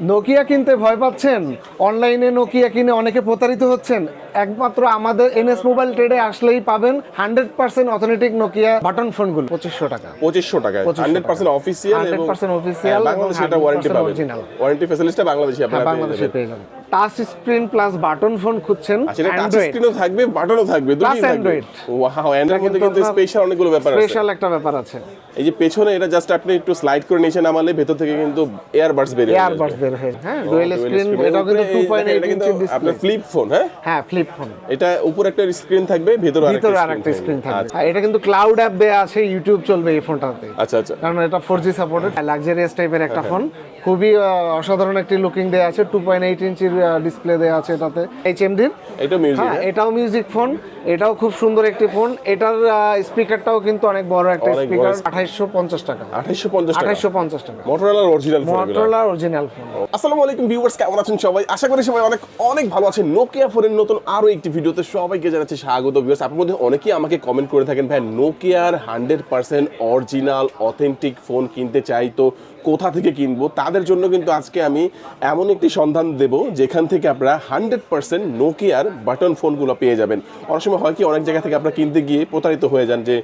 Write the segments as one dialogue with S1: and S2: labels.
S1: Nokia কিনতে ভয় পাচ্ছেন? অনলাইনে নোকিয়া কিনে অনেকে প্রতারিত হচ্ছেন। একমাত্র আমাদের এনএস মোবাইল ট্রেডে আসলেই পাবেন hundred percent authentic Nokia button ফোনগুলো পঁচিশশো টাকা।
S2: পঁচিশশো
S1: টাকা।
S2: Hundred percent official
S1: hundred percent official
S2: বাংলাদেশে এটা ওয়ারেন্টি
S1: 100%
S2: পাবেন। ওয়ারেন্টি বাংলাদেশে
S1: হ্যাঁ
S2: আপনারা
S1: বাংলাদেশে পেয়ে যাবেন। Touch screen plus button phone খুঁজছেন
S2: টাচ স্ক্রিনও থাকবে বাটনও থাকবে দুটোই থাকবে। ওয়াও অ্যান্ড্রয়েড মধ্যে কিন্তু স্পেশাল অনেকগুলো ব্যাপার আছে।
S1: স্পেশাল একটা ব্যাপার আছে।
S2: এই যে পেছনে এটা জাস্ট আপনি একটু স্লাইড করে নিচে নামালে ভেতর থেকে কিন্তু এয়ারবাডস বের হয়ে
S1: এয়ারবাডস বের হয়ে হ্যাঁ ডুয়েল স্ক্রিন এটাও কিন্তু টু পয়েন্ট এইট ইঞ্চি
S2: আপনার
S1: ডিসপ্লে
S2: ফ্লিপ ফোন হ্যাঁ?
S1: হ্যাঁ ফ্লিপ ফোন
S2: এটা উপর একটা স্ক্রিন থাকবে ভেতরে
S1: ভিতরে
S2: আরেকটা
S1: স্ক্রিন থাকবে।
S2: আচ্ছা।
S1: এটা কিন্তু ক্লাউড অ্যাপ দেয়া আছে ইউটিউব চলবে এই ফোনটাতে।
S2: আচ্ছা আচ্ছা।
S1: কারণ এটা ফোর জি সাপোর্টেড লাক্সারিয়াস টাইপের একটা ফোন খুবই অসাধারণ একটি লুকিং দেয়া আছে টু পয়েন্ট এইট ইঞ্চির ডিসপ্লে দেওয়া আছে এটাতে। এইচ এমডির
S2: এটা মিউজিক
S1: হ্যাঁ এটাও মিউজিক ফোন এটাও খুব সুন্দর একটি ফোন। এটার স্পিকারটাও কিন্তু অনেক বড় একটা স্পিকার আঠাইশশো পঞ্চাশ টাকা।
S2: আঠাইশশো পঞ্চাশ টাকা।
S1: আঠাইশশো পঞ্চাশ টাকা।
S2: মোটরোলার original phone
S1: Motorola original phone
S2: আসসালামু আলাইকুম ভিউয়ার্স কেমন আছেন সবাই? আশা করি সবাই অনেক অনেক ভালো আছেন। নোকিয়া ফোনের নতুন আরও একটি ভিডিওতে সবাইকে জানাচ্ছি স্বাগত ভিউয়ার্স আপনার মধ্যে অনেকেই আমাকে কমেন্ট করে থাকেন ভাই নোকিয়ার hundred percent original authentic phone কিনতে চাই তো কোথা থেকে কিনবো? তাদের জন্য কিন্তু আজকে আমি এমন একটি সন্ধান দেব যেখান থেকে আপনারা হান্ড্রেড পার্সেন্ট নোকিয়ার বাটন ফোনগুলো পেয়ে যাবেন। অনেক সময় হয় কি, অনেক জায়গা থেকে আপনারা কিনতে গিয়ে প্রতারিত হয়ে যান যে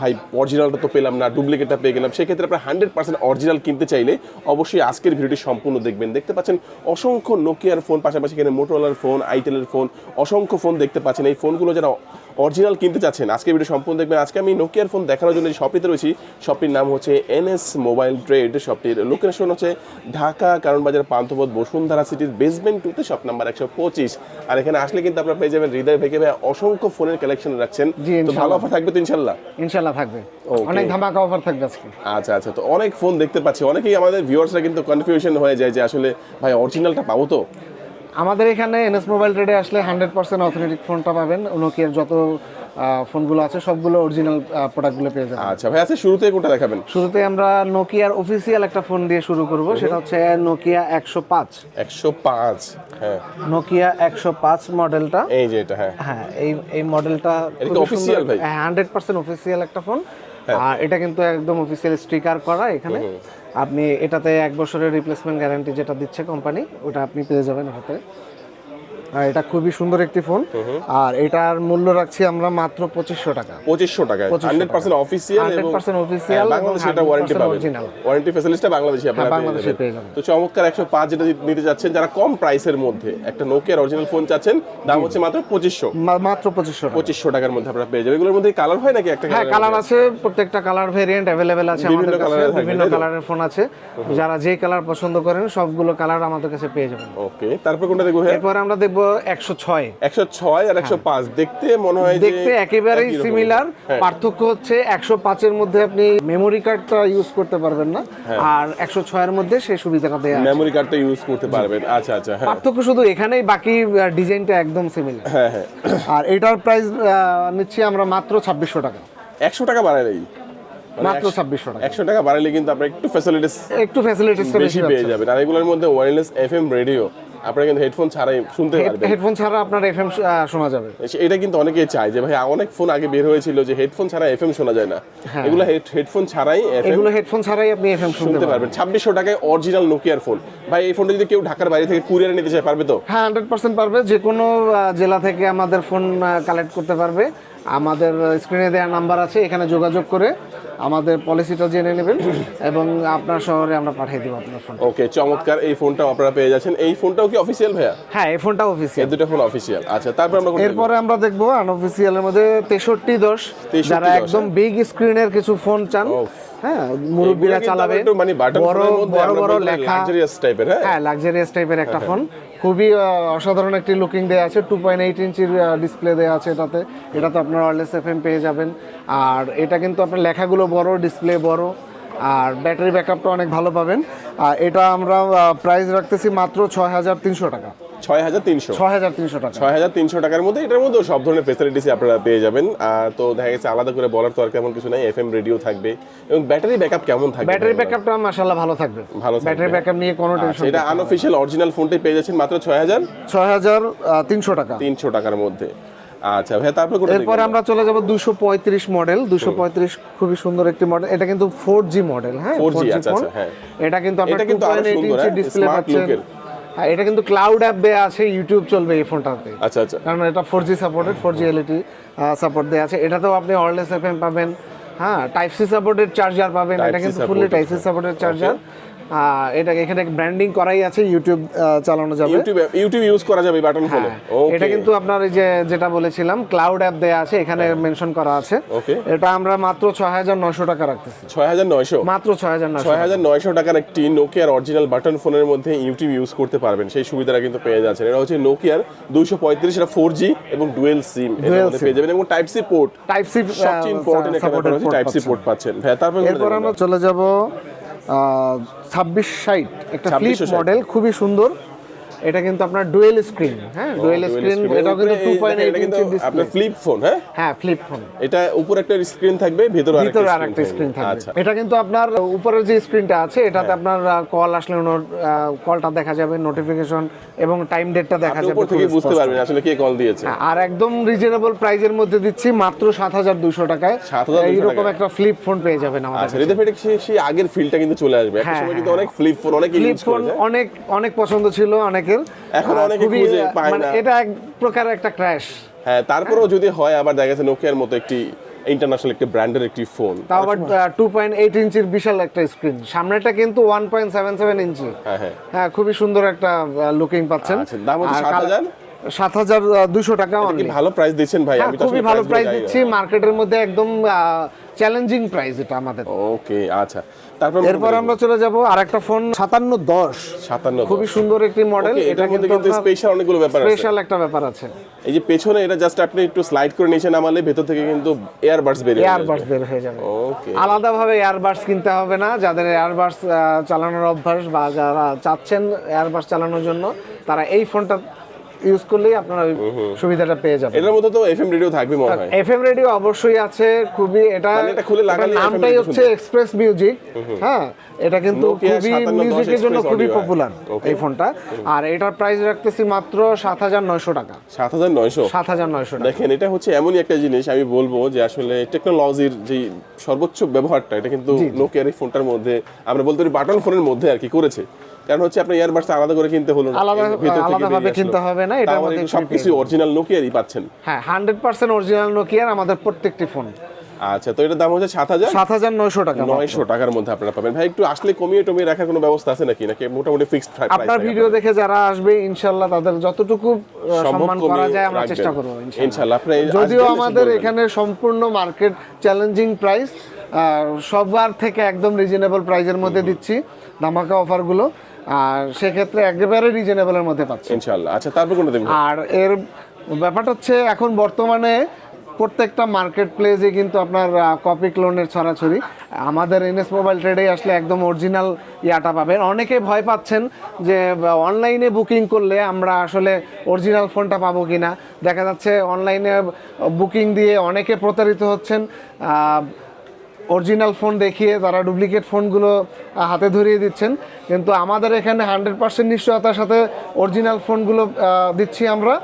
S2: ভাই অরিজিনালটা তো পেলাম না ডুপ্লিকেটটা পেয়ে গেলাম। সেক্ষেত্রে আপনারা হান্ড্রেড পার্সেন্ট অরিজিনাল কিনতে চাইলে অবশ্যই আজকের ভিডিওটি সম্পূর্ণ দেখবেন। দেখতে পাচ্ছেন অসংখ্য নোকিয়ার ফোন পাশাপাশি এখানে মোটোলার ফোন আইটেলের ফোন অসংখ্য ফোন দেখতে পাচ্ছেন। এই ফোনগুলো যারা অরিজিনাল কিনতে চাচ্ছেন আজকে ভিডিও সম্পূর্ণ দেখবেন। আজকে আমি নোকিয়ার ফোন দেখানোর জন্য যে শপটিতে রয়েছি শপটির নাম হচ্ছে এনএস মোবাইল ট্রেড শপটির লোকেশন হচ্ছে ঢাকা কারণ বাজার পান্থপথ বসুন্ধরা সিটির বেসমেন্ট টুতে শপ নাম্বার একশো পঁচিশ। আর এখানে আসলে কিন্তু আপনারা পেয়ে যাবেন হৃদয় ভেকে ভাই অসংখ্য ফোনের কালেকশন রাখছেন। তো ভালো অফার থাকবে তো ইনশাল্লাহ?
S1: ইনশাল্লাহ থাকবে। অনেক ধামাকা অফার থাকবে আজকে।
S2: আচ্ছা আচ্ছা তো অনেক ফোন দেখতে পাচ্ছি। অনেকেই আমাদের ভিউয়ার্সরা কিন্তু কনফিউশন হয়ে যায় যে আসলে ভাই অরিজিনালটা পাবো তো?
S1: আমাদের এখানে এনএস মোবাইল ট্রেডে আসলে হান্ড্রেড পার্সেন্ট অথেন্টিক ফোনটা পাবেন। নোকিয়ার যত ফোনগুলো আছে সবগুলো অরিজিনাল প্রোডাক্টগুলো পেয়ে যাবেন।
S2: আচ্ছা ভাই আচ্ছা শুরুতে কোনটা দেখাবেন?
S1: শুরুতে আমরা নোকিয়ার অফিসিয়াল একটা ফোন দিয়ে শুরু করব। সেটা হচ্ছে নোকিয়া একশো পাঁচ।
S2: একশো পাঁচ হ্যাঁ।
S1: নোকিয়া একশো পাঁচ মডেলটা
S2: এই যে এটা হ্যাঁ।
S1: হ্যাঁ এই এই মডেলটা
S2: official ভাই?
S1: হ্যাঁ হান্ড্রেড পার্সেন্ট অফিসিয়াল একটা ফোন আর এটা কিন্তু একদম অফিসিয়াল স্টিকার করা এখানে। আপনি এটাতে এক বছরের রিপ্লেসমেন্ট গ্যারান্টি যেটা দিচ্ছে কোম্পানি ওটা আপনি পেয়ে যাবেন আর এটা খুবই সুন্দর একটি ফোন। আর এটার মূল্য রাখছি আমরা মাত্র পঁচিশশো টাকা।
S2: পঁচিশশো
S1: 2500
S2: হান্ড্রেড পার্সেন্ট অফিসিয়াল
S1: 100% official
S2: বাংলাদেশে এটা ওয়ারেন্টি পাবেন। ওয়ারেন্টি ফ্যাসিলিটিটা বাংলাদেশে আপনারা
S1: হ্যাঁ, বাংলাদেশে পেয়ে যাবেন।
S2: তো চমৎকার একশো পাঁচ যেটা নিতে যাচ্ছেন যারা কম প্রাইসের মধ্যে একটা নোকিয়ার অরিজিনাল ফোন চাচ্ছেন দাম হচ্ছে মাত্র পঁচিশশো।
S1: মাত্র পঁচিশশো
S2: পঁচিশশো টাকার মধ্যে আপনারা পেয়ে যাবেন। এগুলোর মধ্যে কালার হয় নাকি একটা
S1: হ্যাঁ কালার আছে প্রত্যেকটা কালার ভেরিয়েন্ট অ্যাভেলেবেল আছে আমাদের কাছে বিভিন্ন কালারের ফোন আছে। যারা যে কালার পছন্দ করেন সবগুলো কালার আমাদের কাছে পেয়ে যাবেন।
S2: ওকে তারপর কোনটা দেখব
S1: এরপর আমরা দেখব একশো ছয়।
S2: একশো ছয় আর একশো পাঁচ। দেখতে মনে হয়
S1: হ্যাঁ। দেখতে একেবারেই সিমিলার
S2: হ্যাঁ।
S1: পার্থক্য হচ্ছে একশো পাঁচের মধ্যে আপনি মেমোরি কার্ডটা ইউজ করতে পারবেন না।
S2: হ্যাঁ।
S1: আর একশো ছয়ের মধ্যে সেই সুবিধাটা দেওয়া
S2: মেমোরি কার্ডটা ইউজ করতে পারবেন। আচ্ছা আচ্ছা হ্যাঁ।
S1: পার্থক্য শুধু এখানেই বাকি ডিজাইনটা একদম সিমিলার
S2: হ্যাঁ হ্যাঁ।
S1: আর এটার প্রাইস নিচ্ছি আমরা মাত্র ছাব্বিশশো টাকা।
S2: একশো টাকা বাড়ালেই। মানে
S1: মাত্র ছাব্বিশশো টাকা।
S2: একশো টাকা বাড়ালে কিন্তু আপনার একটু ফ্যাসিলিটিস
S1: একটু ফ্যাসিলিটিসটা
S2: বেশি
S1: বেশি
S2: পেয়ে যাবেন। আর এগুলোর মধ্যে ওয়্যারলেস এফএম রেডিও আপনারা কিন্তু হেডফোন ছাড়াই শুনতে পারবেন।
S1: হেডফোন ছাড়া আপনার এফএম শোনা যাবে।
S2: এটা কিন্তু অনেকেই চায় যে ভাই অনেক ফোন আগে বের হয়েছিল যে হেডফোন ছাড়া এফএম শোনা যায় না। এগুলো হেডফোন ছাড়াই
S1: এগুলো হেডফোন ছাড়াই আপনি এফএম শুনতে পারবেন।
S2: পারবেন। ছাব্বিশশো টাকায় অরিজিনাল নোকিয়ার ফোন ভাই এই ফোনটা যদি কেউ ঢাকার বাইরে থেকে কুরিয়ারে নিতে চায় পারবে তো?
S1: হ্যাঁ হান্ড্রেড পার্সেন্ট পারবে। যে কোনো জেলা থেকে আমাদের ফোন কালেক্ট করতে পারবে। আমাদের স্ক্রিনে দেওয়া নাম্বার আছে এখানে যোগাযোগ করে আমাদের পলিসিটা জেনে নেবেন এবং আপনার শহরে আমরা পাঠিয়ে দেবো আপনার ফোন
S2: ওকে চমৎকার। এই ফোনটাও আপনারা পেয়ে যাচ্ছেন। এই ফোনটাও কি অফিসিয়াল ভাইয়া?
S1: হ্যাঁ এই ফোনটা
S2: এই
S1: অফিসিয়াল
S2: দুটো ফোন অফিসিয়াল আচ্ছা তারপর আমরা?
S1: এরপরে আমরা দেখব আনঅফিসিয়ালের মধ্যে তেষট্টি দশ।
S2: 63
S1: যারা একদম বিগ স্ক্রিনের কিছু ফোন চান
S2: ওফ।
S1: হ্যাঁ মুরব্বীরা চালাবে
S2: মানে
S1: বড় বড় লেখা।
S2: লাক্সারিয়াস টাইপের হ্যাঁ।
S1: হ্যাঁ লাক্সারিয়াস টাইপের একটা ফোন খুবই অসাধারণ একটি লুকিং দেওয়া আছে। টু পয়েন্ট এইট ইঞ্চির ডিসপ্লে দেওয়া আছে এটাতে। এটাতে আপনার ওয়ারলেস এফ পেয়ে যাবেন। আর এটা কিন্তু আপনার লেখাগুলো বড় ডিসপ্লে বড়। আর ব্যাটারি ব্যাকআপটা অনেক ভালো পাবেন। আর এটা আমরা প্রাইস রাখতেছি মাত্র ছয় হাজার তিনশো টাকা।
S2: ছয় হাজার তিনশো?
S1: ছয় হাজার তিনশো টাকা।
S2: ছয় হাজার তিনশো টাকার মধ্যে এটার মধ্যে সব ধরনের ফেসিলিটিস আপনারা পেয়ে যাবেন। আর তো দেখা গেছে আলাদা করে বলার তো আর তেমন কিছু নাই এফএম রেডিও থাকবে। এবং ব্যাটারি ব্যাকআপ কেমন থাকবে?
S1: ব্যাটারি ব্যাকআপটা ভালো থাকবে।
S2: ভালো
S1: ব্যাটারি ব্যাকআপ নিয়ে কোনো
S2: আচ্ছা,
S1: টেনশন
S2: এটা আনঅফিসিয়াল অরিজিনাল ফোনটাই পেয়ে যাচ্ছেন মাত্র ছয় হাজার
S1: ছয় হাজার তিনশো টাকা।
S2: তিনশো টাকার মধ্যে। আচ্ছা ভাই তারপর
S1: এরপরে আমরা চলে যাব দুশো পঁয়ত্রিশ মডেল দুশো পঁয়ত্রিশ খুবই সুন্দর একটি মডেল এটা কিন্তু ফোর জি মডেল হ্যাঁ?
S2: 4G
S1: 4G
S2: আচ্ছা, আচ্ছা, হ্যাঁ।
S1: এটা কিন্তু আপনার
S2: এটা কিন্তু আরও
S1: 2.8 ইঞ্চি ডিসপ্লে পাচ্ছেন। হ্যাঁ এটা কিন্তু ক্লাউড অ্যাপ দেয়া আছে ইউটিউব চলবে এই ফোনটাতে
S2: আচ্ছা আচ্ছা।
S1: কারণ এটা four G supported four G LED support দেওয়া আছে। এটাতেও আপনি ওয়ারলেস এফএম পাবেন। হ্যাঁ টাইপ সি সাপোর্টেড চার্জার পাবেন। এটা কিন্তু fully type C supported charger এটা এখানে ব্র্যান্ডিং করাই আছে ইউটিউব চালানো যাবে।
S2: ইউটিউব ইউটিউব ইউজ করা যাবে বাটন ফোনে
S1: হ্যাঁ, এটা কিন্তু আপনার এই যে যেটা বলেছিলাম ক্লাউড অ্যাপ দেয়া আছে এখানে মেনশন করা আছে। এটা আমরা মাত্র ছয় হাজার নশো টাকা রাখতেছি।
S2: ছয় হাজার নয়শো?
S1: মাত্র ছয় হাজার নশো
S2: ছয় হাজার নয়শো টাকার একটি নোকিয়ার অরিজিনাল বাটন ফোনের মধ্যে ইউটিউব ইউজ করতে পারবেন। সেই সুবিধাটা কিন্তু পেয়ে যাচ্ছেন। এটা হচ্ছে নোকিয়ার দুইশো পঁয়ত্রিশ এটা ফোর জি এবং ডুয়েল সিম
S1: Dual
S2: পেয়ে যাবেন। এবং type C port
S1: type C
S2: সবচেয়ে ইম্পর্টেন্ট হচ্ছে টাইপ সি পোর্ট পাচ্ছেন। ভাই তারপর
S1: এরপর আমরা। চলে যাব ছাব্বিশ সাইট একটা ফ্লিপ মডেল খুবই সুন্দর। এটা কিন্তু আপনার ডুয়েল স্ক্রিন হ্যাঁ? ডুয়েল স্ক্রিন এটাও কিন্তু two point eight inch display
S2: আপনার ফ্লিপ ফোন হ্যাঁ?
S1: হ্যাঁ ফ্লিপ ফোন
S2: এটা উপর একটা স্ক্রিন থাকবে ভেতরে
S1: ভিতরে
S2: আরেকটা
S1: স্ক্রিন থাকবে।
S2: আচ্ছা।
S1: এটা কিন্তু আপনার উপরের যে স্ক্রিনটা আছে এটাতে আপনার কল আসলে কলটা দেখা যাবে নোটিফিকেশন এবং টাইম ডেটটা দেখা যাবে
S2: উপর থেকে বুঝতে পারবেন আসলে কে কল দিয়েছে।
S1: হ্যাঁ, আর একদম রিজনেবল প্রাইজের মধ্যে দিচ্ছি মাত্র সাত হাজার দুশো টাকায়।
S2: 7,200
S1: এইরকম। একটা ফ্লিপ ফোন পেয়ে যাবেন আমাদের
S2: আচ্ছা রিদে সেই সেই আগের ফিলটা কিন্তু চলে আসবে। একটা
S1: হ্যাঁ,
S2: সময়
S1: হ্যাঁ,
S2: কিন্তু অনেক ফ্লিপ ফোন অনেক
S1: ফ্লিপ ফোন অনেক অনেক পছন্দ ছিল অনেকের
S2: এখন অনেকে খুঁজে পায়
S1: মানে
S2: না।
S1: এটা এক প্রকার একটা ক্র্যাশ
S2: হ্যাঁ তারপরেও যদি হয় আবার দেখা গেছে নোকিয়ার মতো একটি ইন্টারন্যাশনাল একটি ব্র্যান্ডের একটি ফোন
S1: তাও আবার টু পয়েন্ট এইট ইঞ্চির বিশাল একটা স্ক্রিন সামনেটা কিন্তু one point seven seven inch.
S2: হ্যাঁ হ্যাঁ।
S1: হ্যাঁ খুবই সুন্দর একটা লুকিং পাচ্ছেন।
S2: আচ্ছা, দাম হচ্ছে 7,000?
S1: সাত হাজার। দুশো টাকা
S2: কি
S1: only।
S2: ভালো প্রাইস দিচ্ছেন ভাই?
S1: হ্যাঁ,
S2: আমি
S1: খুবই ভালো প্রাইস দিচ্ছি। মার্কেটের মধ্যে একদম চ্যালেঞ্জিং প্রাইস এটা আমাদের।
S2: ওকে আচ্ছা। তারপর
S1: এরপর আমরা চলে যাব আরেকটা ফোন সাতান্ন দশ।
S2: সাতান্ন
S1: খুবই সুন্দর একটি মডেল
S2: মধ্যে কিন্তু স্পেশাল অনেকগুলো ব্যাপার আছে।
S1: স্পেশাল একটা ব্যাপার আছে।
S2: এই যে পেছনে এটা জাস্ট আপনি একটু স্লাইড করে নিচে নামালে ভেতর থেকে কিন্তু এয়ারবাডস বেরিয়ে
S1: এয়ারবাডস বের হয়ে যাবে।
S2: ওকে
S1: আলাদাভাবে এয়ারবাডস কিনতে হবে না। যাদের এয়ারবাডস চালানোর অভ্যাস বা যারা চাচ্ছেন এয়ারবাডস চালানোর জন্য তারা এই ফোনটা ইউজ করলেই আপনারা ওই সুবিধাটা পেয়ে যাবেন।
S2: এটার মধ্যে তো এফএম রেডিও থাকবে মনে হয়
S1: এফএম রেডিও অবশ্যই আছে খুবই এটা
S2: মানে এটা খুলে লাগালে
S1: নামটাই হচ্ছে এক্সপ্রেস মিউজিক হ্যাঁ এটা কিন্তু খুবই মিউজিকের জন্য খুবই পপুলার এই ফোনটা আর এটার প্রাইস রাখতেছি মাত্র সাত হাজার নয়শো টাকা।
S2: সাত হাজার নয়শো?
S1: সাত হাজার নয়শো
S2: দেখেন এটা হচ্ছে এমনই একটা জিনিস আমি বলব যে আসলে টেকনোলজির যে সর্বোচ্চ ব্যবহারটা এটা কিন্তু নোকিয়ার এই ফোনটার মধ্যে আমরা বলতে পারি বাটন ফোনের মধ্যে আর কি করেছে। কারণ হচ্ছে আপনার ইয়ারবাডস আলাদা করে কিনতে হলো না।
S1: আলাদাভাবে কিনতে হবে না,
S2: তার মানে
S1: free
S2: সবকিছু অরিজিনাল নোকিয়ারই পাচ্ছেন।
S1: হ্যাঁ হান্ড্রেড পার্সেন্ট অরিজিনাল নোকিয়ার আমাদের প্রত্যেকটি ফোন
S2: আচ্ছা তো এটার দাম হচ্ছে সাত হাজার?
S1: সাত হাজার নয়শো টাকা।
S2: নয়শো টাকার মধ্যে আপনারা পাবেন। ভাই একটু আসলে কমিয়ে টমিয়ে রাখার কোনো ব্যবস্থা আছে নাকি? নাকি মোটামুটি ফিক্সড
S1: আপনার ভিডিও দেখে যারা আসবে ইনশাল্লাহ তাদের যতটুকু সম্মান করা যায় আমরা চেষ্টা করব। ইনশাল্লাহ। যদিও আমাদের এখানে সম্পূর্ণ মার্কেট চ্যালেঞ্জিং প্রাইস সবার থেকে একদম রিজনেবল প্রাইজের মধ্যে দিচ্ছি ধামাকা অফারগুলো আর সেক্ষেত্রে একেবারে রিজনেবলের মধ্যে পাচ্ছি।
S2: ইনশাল্লাহ আচ্ছা তারপর কোনটা দেবেন
S1: আর এর ব্যাপারটা হচ্ছে এখন বর্তমানে প্রত্যেকটা মার্কেট প্লেসে কিন্তু আপনার কপি ক্লোনের ছড়াছড়ি। আমাদের এনএস মোবাইল ট্রেডে আসলে একদম অরিজিনাল ইয়াটা পাবেন। অনেকে ভয় পাচ্ছেন যে অনলাইনে বুকিং করলে আমরা আসলে অরিজিনাল ফোনটা পাবো কিনা। দেখা যাচ্ছে অনলাইনে বুকিং দিয়ে অনেকে প্রতারিত হচ্ছেন। অরিজিনাল ফোন দেখিয়ে তারা ডুপ্লিকেট ফোনগুলো হাতে ধরিয়ে দিচ্ছেন, কিন্তু আমাদের এখানে হান্ড্রেড পার্সেন্ট নিশ্চয়তার সাথে অরিজিনাল ফোনগুলো দিচ্ছি আমরা।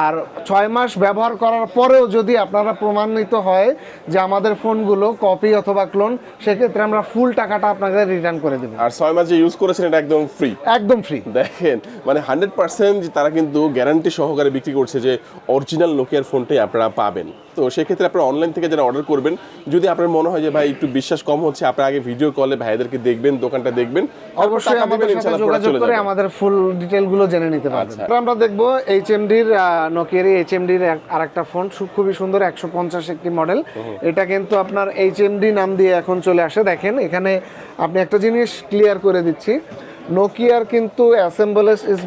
S1: আর ছয় মাস ব্যবহার করার পরেও যদি আপনারা প্রমাণিত হয় যে আমাদের ফোনগুলো কপি অথবা ক্লোন সেক্ষেত্রে আমরা ফুল টাকাটা আপনাকে রিটার্ন করে দেবো।
S2: আর ছয় মাস যে ইউজ করেছেন এটা একদম ফ্রি
S1: একদম ফ্রি
S2: দেখেন মানে হান্ড্রেড পার্সেন্ট তারা কিন্তু গ্যারান্টি সহকারে বিক্রি করছে যে অরিজিনাল নোকিয়ার ফোনটাই আপনারা পাবেন। তো সেক্ষেত্রে আপনারা অনলাইন থেকে যারা অর্ডার করবেন যদি আপনার মনে হয় যে ভাই একটু বিশ্বাস কম হচ্ছে আপনারা আগে ভিডিও কলে ভাইদেরকে দেখবেন দোকানটা দেখবেন
S1: অবশ্যই আমাদের সাথে যোগাযোগ করে আমাদের ফুল ডিটেলগুলো জেনে নিতে পারবেন।
S2: আচ্ছা।
S1: আমরা দেখব এইচএমডির নোকিয়ার ডির আর একটা ফোন খুবই সুন্দর একশো পঞ্চাশ একটি মডেল এটা কিন্তু আপনার এইচ এমডি নাম দিয়ে এখন চলে আসে। দেখেন এখানে আপনি একটা জিনিস ক্লিয়ার করে দিচ্ছি। নোকিয়ার কিন্তু অ্যাসেম্বলেস ইজ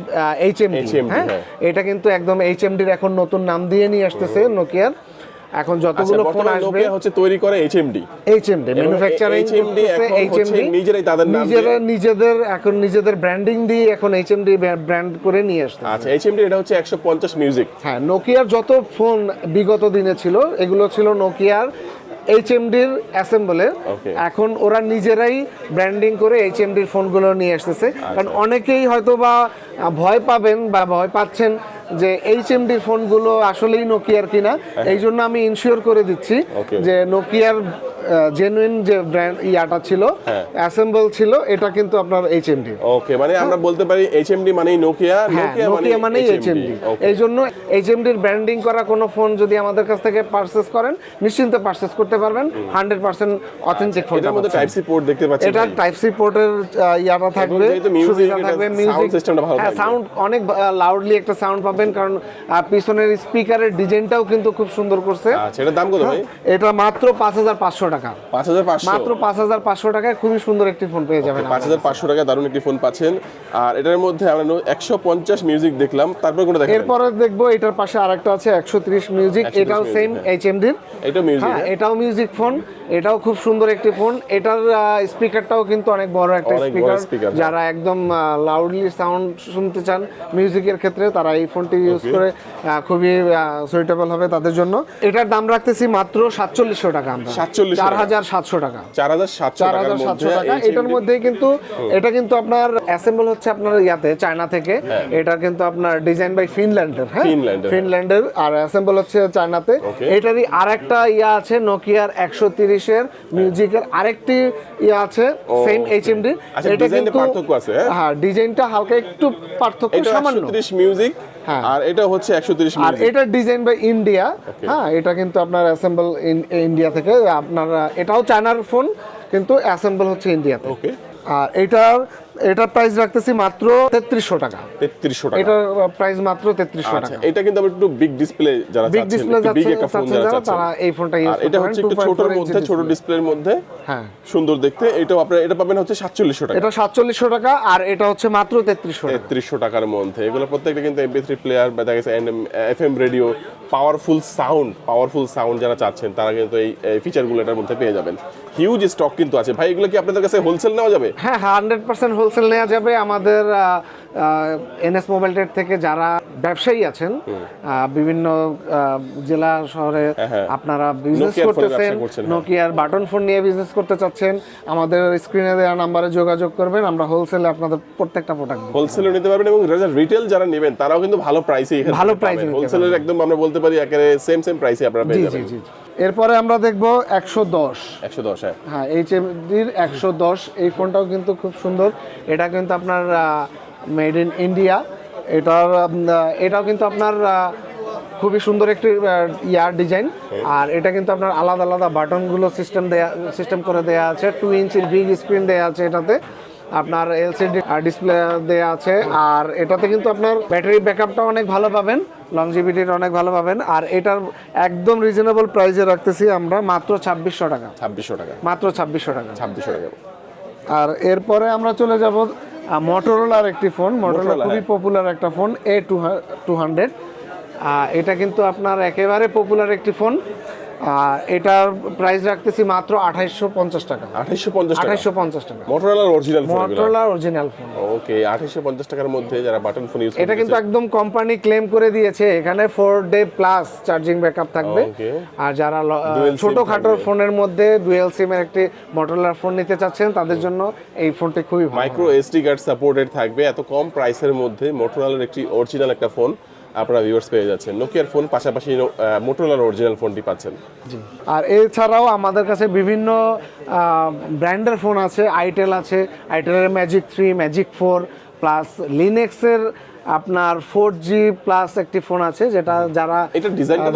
S1: এইচএমডি
S2: HMD,
S1: হ্যাঁ?
S2: হ্যাঁ।
S1: এটা কিন্তু একদম এইচ এইচএমডির এখন নতুন নাম দিয়ে নিয়ে আসতেছে নোকিয়ার এখন
S2: আচ্ছা
S1: যতগুলো ফোন আসবে
S2: হচ্ছে তৈরি করে এইচএমডি
S1: এইচএমডি ম্যানুফ্যাকচারিং
S2: HMD এখন হচ্ছে নিজেরাই তাদের নাম
S1: নিজেরা নিজেদের এখন নিজেদের ব্র্যান্ডিং দিয়ে এখন এইচএমডি ব্র্যান্ড করে নিয়ে আসতে
S2: আচ্ছা এইচএমডি এটা হচ্ছে একশো পঞ্চাশ মিউজিক
S1: হ্যাঁ নোকিয়ার যত ফোন বিগত দিনে ছিল এগুলো ছিল নোকিয়ার এইচএমডির অ্যাসেম্বলে এখন ওরা নিজেরাই ব্র্যান্ডিং করে এইচএমডির ফোনগুলো নিয়ে আসতেছে। কারণ অনেকেই হয়তো বা ভয় পাবেন বা ভয় পাচ্ছেন যে এইচ এমডির ফোনগুলো আসলেই নোকিয়ার কিনা এই জন্য আমি ইনশিওর করে দিচ্ছি যে নোকিয়ার জেনুইন যে ব্র্যান্ড ইয়াটা ছিল
S2: হ্যাঁ।
S1: অ্যাসেম্বল ছিল এটা কিন্তু আপনার এইচ এমডি
S2: ওকে মানে আমরা বলতে পারি এইচএমডি মানেই নোকিয়া
S1: হ্যাঁ নোকিয়া মানে এইচএমডি এই জন্য এইচএমডির ব্র্যান্ডিং করা কোনো ফোন যদি আমাদের কাছ থেকে পারচেস করেন নিশ্চিন্তে পারচেস করতে পারবেন হান্ড্রেড পার্সেন্ট অথেন্টিক ফোন
S2: এটার মধ্যে টাইপ সি পোর্ট দেখতে পাচ্ছি
S1: এটা টাইপ সি পোর্টের ইয়াটা থাকবে
S2: music,
S1: থাকবে মিউজিক
S2: system টা ভালো
S1: হ্যাঁ
S2: থাকবে।
S1: সাউন্ড অনেক লাউডলি একটা সাউন্ড পাবেন কারণ পিছনের স্পিকারের ডিজাইনটাও কিন্তু খুব সুন্দর করছে।
S2: আচ্ছা এটার দাম কত ভাই?
S1: এটা মাত্র পাঁচ হাজার পাঁচশো টাকা।
S2: পাঁচ হাজার পাঁচশো?
S1: মাত্র পাঁচ হাজার পাঁচশো টাকায় খুবই সুন্দর একটি ফোন পেয়ে যাবেন
S2: পাঁচ হাজার পাঁচশো টাকা দারুণ একটি ফোন পাচ্ছেন। আর এটার মধ্যে আমরা একশো পঞ্চাশ মিউজিক দেখলাম। তারপর কোনটা দেখেন
S1: এরপরে দেখব এটার পাশে আরেকটা আছে একশো ত্রিশ মিউজিক এটাও সেম
S2: হ্যাঁ।
S1: এইচ এমডির
S2: এটা মিউজিক
S1: হ্যাঁ এটাও মিউজিক ফোন এটাও খুব সুন্দর একটি ফোন এটার স্পিকারটাও কিন্তু অনেক বড় একটা স্পিকার
S2: হ্যাঁ।
S1: যারা একদম লাউডলি সাউন্ড শুনতে চান মিউজিকের ক্ষেত্রে তারা এই ফোনটি ইউজ করে খুবই সুইটেবল হবে তাদের জন্য। এটার দাম রাখতেছি মাত্র সাতচল্লিশশো টাকা আমরা।
S2: 4700
S1: চার হাজার সাতশো টাকা
S2: চার হাজার সাতশো
S1: টাকা। এটার মধ্যেই কিন্তু এটা কিন্তু আপনার অ্যাসেম্বল হচ্ছে আপনার ইয়াতে চায়না থেকে।
S2: হ্যাঁ।
S1: এটা কিন্তু আপনার ডিজাইন বাই ফিনল্যান্ডের হ্যাঁ?
S2: ফিনল্যান্ডের।
S1: আর অ্যাসেম্বল হচ্ছে চায়নাতে. এটারই আরেকটা ইয়া আছে নোকিয়ার একশো তিরিশের মিউজিকের আরেকটি ইয়া আছে সেম এইচএমডি
S2: আচ্ছা, design এ পার্থক্য আছে, হ্যাঁ?
S1: হ্যাঁ ডিজাইনটা হালকা একটু পার্থক্য সামান্য।
S2: মিউজিক
S1: হ্যাঁ।
S2: আর এটা হচ্ছে একশো তিরিশ
S1: আর এটা ডিজাইন বাই ইন্ডিয়া হ্যাঁ এটা কিন্তু আপনার অ্যাসেম্বল ইন্ডিয়া থেকে আপনার এটাও চায়নার ফোন কিন্তু অ্যাসেম্বল হচ্ছে ইন্ডিয়াতে।
S2: ওকে
S1: আর এটার এটার প্রাইস রাখতেছি মাত্র তেত্রিশশো টাকা।
S2: তেত্রিশশো টাকা।
S1: এটার প্রাইস মাত্র তেত্রিশশো
S2: আচ্ছা
S1: টাকা।
S2: এটা কিন্তু একটু বিগ ডিসপ্লে যারা
S1: বিগ ডিসপ্লে
S2: বিগ একটা ফোন যারা
S1: তারা এই ফোনটা ইউজ
S2: এটা হচ্ছে একটু ছোটর মধ্যে ছোট ডিসপ্লের মধ্যে
S1: হ্যাঁ।
S2: সুন্দর দেখতে। এটাও আপনার এটা পাবেন হচ্ছে সাতচল্লিশশো টাকা।
S1: এটা সাতচল্লিশশো টাকা আর এটা হচ্ছে মাত্র টাকা।
S2: টাকার মধ্যে। এগুলো প্রত্যেকটা কিন্তু প্লেয়ার বা দেখা গেছে radio powerful sound powerful sound যারা চাচ্ছেন তারা কিন্তু এই ফিচারগুলো এটার মধ্যে পেয়ে যাবেন। হিউজ স্টক কিন্তু আছে। ভাই এগুলো কি আপনাদের কাছে হোলসেল নেওয়া যাবে?
S1: হ্যাঁ হান্ড্রেড পার্সেন্ট হোলসেল নেওয়া যাবে। আমাদের এনএস মোবাইল ট্রেড থেকে যারা ব্যবসায়ী আছেন বিভিন্ন জেলা শহরে
S2: হ্যাঁ।
S1: আপনারা বিজনেস করতেছেন
S2: হ্যাঁ।
S1: নোকিয়ার বাটন ফোন নিয়ে বিজনেস করতে চাচ্ছেন আমাদের স্ক্রিনে দেওয়া নাম্বারে যোগাযোগ করবেন আমরা হোলসেলে আপনাদের প্রত্যেকটা প্রোডাক্ট
S2: হোলসেলে নিতে পারবেন এবং রিটেল যারা নেবেন তারাও কিন্তু ভালো প্রাইসে
S1: ভালো নিতে
S2: হোলসেলের একদম আমরা বলতে পারি একেবারে সেম সেম প্রাইসে আপনারা
S1: জি
S2: পেয়ে
S1: জি
S2: যাবেন।
S1: জি এরপরে আমরা দেখব একশো দশ।
S2: একশো দশ হ্যাঁ।
S1: হ্যাঁ এইচ এমডির একশো দশ এই ফোনটাও কিন্তু খুব সুন্দর। এটা কিন্তু আপনার মেড ইন ইন্ডিয়া এটার এটাও কিন্তু আপনার খুবই সুন্দর একটি ইয়ার ডিজাইন। আর এটা কিন্তু আপনার আলাদা আলাদা বাটনগুলো সিস্টেম দেয়া সিস্টেম করে দেয়া আছে টু ইঞ্চির বিগ স্ক্রিন দেয়া আছে এটাতে। আপনার এলসিডি ডিসপ্লে দেয়া আছে। আর এটাতে কিন্তু আপনার ব্যাটারি ব্যাকআপটা অনেক ভালো পাবেন লংজিভিটিটা অনেক ভালো পাবেন। আর এটার একদম রিজনেবল প্রাইসে রাখতেছি আমরা মাত্র ছাব্বিশশো টাকা।
S2: ছাব্বিশশো টাকা।
S1: মাত্র ছাব্বিশশো টাকা।
S2: ছাব্বিশশো টাকা।
S1: আর এরপরে আমরা চলে যাব মোটরোলার একটি ফোন মোটরোলা খুবই
S2: হ্যাঁ।
S1: পপুলার একটা phone A two two hundred এটা কিন্তু আপনার একেবারে পপুলার একটি ফোন এটার প্রাইস রাখতেছি মাত্র আঠাইশশো পঞ্চাশ টাকা।
S2: আঠাইশশো পঞ্চাশ
S1: আঠাইশশো পঞ্চাশ টাকা।
S2: মোটরোলার original phone
S1: original phone
S2: okay আঠাইশো পঞ্চাশ টাকার মধ্যে যারা বাটন ফোন ইউজ
S1: এটা কিন্তু একদম কোম্পানি ক্লেম করে দিয়েছে। এখানে four day plus charging backup থাকবে। আর যারা ছোটখাটো ফোনের মধ্যে ডুয়েল সিমের একটি মোটরোলার ফোন নিতে চাচ্ছেন তাদের জন্য এই ফোনটি খুবই ভালো।
S2: মাইক্রো এসডি কার্ড সাপোর্টেড থাকবে। এত কম প্রাইসের মধ্যে মোটরোলার একটি অরিজিনাল একটা ফোন আপনারা ভিউয়ার্স পেয়ে যাচ্ছেন। নোকিয়ার ফোন পাশাপাশি মোটরোলার অরিজিনাল ফোনটি পাচ্ছেন।
S1: আর এছাড়াও আমাদের কাছে বিভিন্ন ব্র্যান্ডের ফোন আছে। আইটেল আছে আইটেলের magic three magic four plus লিনেক্সের আপনার ফোর জি প্লাস একটি ফোন আছে যেটা যারা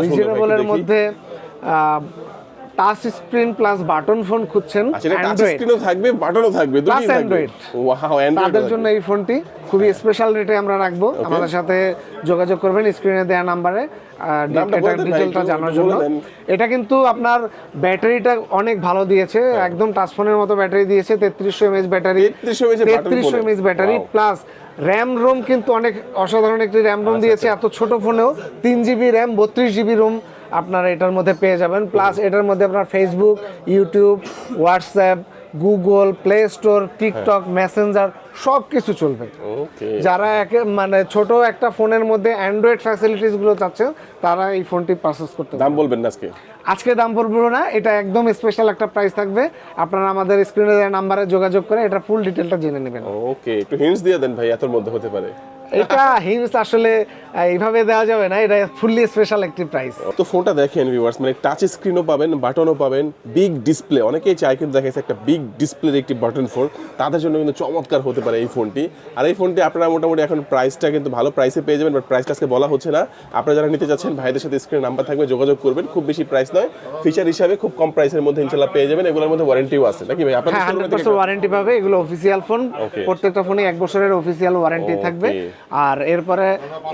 S1: রিজনেবলের মধ্যে touch screen plus button phone খুঁজছেন
S2: আচ্ছা টাচ স্ক্রিনও থাকবে বাটনও থাকবে
S1: Android।
S2: ওয়াও
S1: তাদের জন্য এই ফোনটি খুবই স্পেশাল রেটে আমরা রাখব। আমাদের সাথে যোগাযোগ করবেন স্ক্রিনে দেওয়া নাম্বারে। এটা ডিটেলটা জানার জন্য। এটা কিন্তু আপনার ব্যাটারিটা অনেক ভালো দিয়েছে।
S2: হ্যাঁ।
S1: একদম টাচ ফোনের মতো ব্যাটারি দিয়েছে তেত্রিশশো এমএচ ব্যাটারি।
S2: 3300 mAh button
S1: তেত্রিশশো
S2: phone।
S1: Battery. Plus RAM ROM কিন্তু অনেক অসাধারণ একটি র্যাম
S2: আচ্ছা,
S1: রোম দিয়েছে এত ছোট ফোনেও। তিন জিবি র্যাম বত্রিশ জিবি রোম। আপনারা এটার মধ্যে পেয়ে যাবেন। প্লাস এটার মধ্যে আপনার Facebook YouTube WhatsApp Google Play Store TikTok Messenger সব কিছু চলবে। যারা একে মানে ছোট একটা ফোনের মধ্যে অ্যান্ড্রয়েড ফ্যাসিলিটিসগুলো চাচ্ছেন তারা এই ফোনটি পারচেস করতে
S2: দাম বলবেন না আজকে?
S1: আজকে দাম পড়বে না এটা একদম স্পেশাল একটা প্রাইস থাকবে। আপনারা আমাদের স্ক্রিনে দেওয়া নাম্বারে যোগাযোগ করে এটা ফুল ডিটেলটা জেনে নেবেন।
S2: ওকে একটু হিন্টস দিয়ে দেন ভাই এতর মধ্যে হতে পারে।
S1: এটা হিন্স আসলে এইভাবে দেওয়া যাবে না এটা ফুললি স্পেশাল একটি প্রাইস
S2: তো ফোনটা দেখেন ভিউয়ার্স মানে টাচ স্ক্রিনও পাবেন বাটনও পাবেন বিগ ডিসপ্লে অনেকেই চায় কিন্তু দেখা একটা বিগ ডিসপ্লের একটি বাটন ফোন তাদের জন্য কিন্তু চমৎকার হতে পারে এই ফোনটি আর এই ফোনটি আপনারা মোটামুটি এখন প্রাইসটা কিন্তু ভালো প্রাইসে পেয়ে যাবেন বাট প্রাইসটা আজকে বলা হচ্ছে না। আপনারা যারা নিতে যাচ্ছেন ভাইদের সাথে স্ক্রিনে নাম্বার থাকবে যোগাযোগ করবেন। খুব বেশি প্রাইস নয় ফিচার হিসাবে খুব কম প্রাইসের মধ্যে ইনশাল্লাহ পেয়ে যাবেন। এগুলোর মধ্যে ওয়ারেন্টিও আছে। নাকি ভাই আপনাদের
S1: হ্যাঁ ওয়ারেন্টি পাবে এগুলো অফিসিয়াল ফোন প্রত্যেকটা ফোনে এক বছরের অফিসিয়াল ওয়ারেন্টি থাকবে। আর এরপরে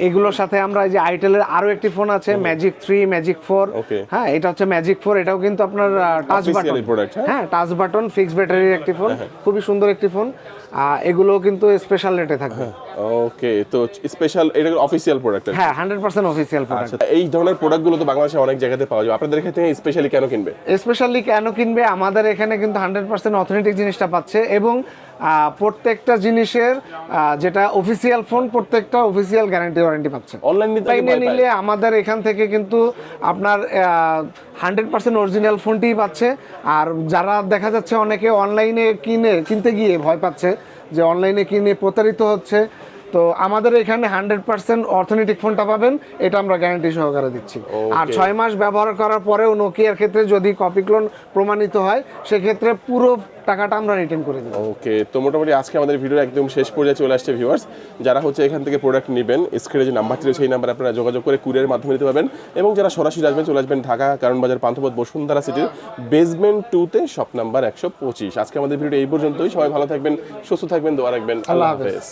S1: এগুলোর সাথে আমরা এই যে আইটেলের আরও একটি ফোন আছে ম্যাজিক থ্রি ম্যাজিক ফোর হ্যাঁ এটা হচ্ছে ম্যাজিক ফোর এটাও কিন্তু আপনার টাচ বাটন
S2: হ্যাঁ?
S1: হ্যাঁ টাচ বাটন ফিক্স ব্যাটারির একটি ফোন খুবই সুন্দর একটি ফোন এগুলোও কিন্তু স্পেশাল রেটে থাকবে।
S2: ওকে তো স্পেশাল এটা অফিসিয়াল প্রোডাক্ট
S1: হ্যাঁ হান্ড্রেড পার্সেন্ট অফিসিয়াল প্রোডাক্ট
S2: এই ধরনের প্রোডাক্টগুলো তো বাংলাদেশে অনেক জায়গাতে পাওয়া যায় আপনাদের ক্ষেত্রে স্পেশালি কেন কিনবে?
S1: স্পেশালি কেন কিনবে? আমাদের এখানে কিন্তু হান্ড্রেড পার্সেন্ট অথেন্টিক জিনিসটা পাচ্ছে এবং প্রত্যেকটা জিনিসের যেটা অফিসিয়াল ফোন প্রত্যেকটা অফিসিয়াল গ্যারান্টি ওয়ারেন্টি পাচ্ছে।
S2: অনলাইন?
S1: নিলে আমাদের এখান থেকে কিন্তু আপনার হান্ড্রেড পার্সেন্ট অরিজিনাল ফোনটিই পাচ্ছে। আর যারা দেখা যাচ্ছে অনেকে অনলাইনে কিনে কিনতে গিয়ে ভয় পাচ্ছে যে অনলাইনে কিনে প্রতারিত হচ্ছে। তো আমাদের এখানে হান্ড্রেড পার্সেন্ট অর্থনৈতিক ফোনটা পাবেন এটা আমরা গ্যারান্টি সহকারে দিচ্ছি। আর ছয় মাস ব্যবহার করার পরেও নোকিয়ার ক্ষেত্রে যদি কপি ক্লোন প্রমাণিত হয় সেক্ষেত্রে পুরো টাকাটা আমরা রিটার্ন করে দেবো।
S2: ওকে তো মোটামুটি আজকে আমাদের ভিডিও একদম শেষ পর্যায়ে চলে আসছে ভিউয়ার্স যারা হচ্ছে এখান থেকে প্রোডাক্ট নেবেন স্ক্রিনে যে নাম্বারটি রয়েছে সেই নাম্বারে আপনারা যোগাযোগ করে কুরিয়ারের মাধ্যমে নিতে পারবেন। এবং যারা সরাসরি আসবেন চলে আসবেন ঢাকা কারণ বাজার পান্থপথ বসুন্ধরা সিটির বেসমেন্ট টুতে শপ নাম্বার একশো পঁচিশ। আজকে আমাদের ভিডিও এই পর্যন্তই। সবাই ভালো থাকবেন সুস্থ থাকবেন দোয়া রাখবেন। আল্লাহ
S1: হাফেজ।
S2: হাফেজ।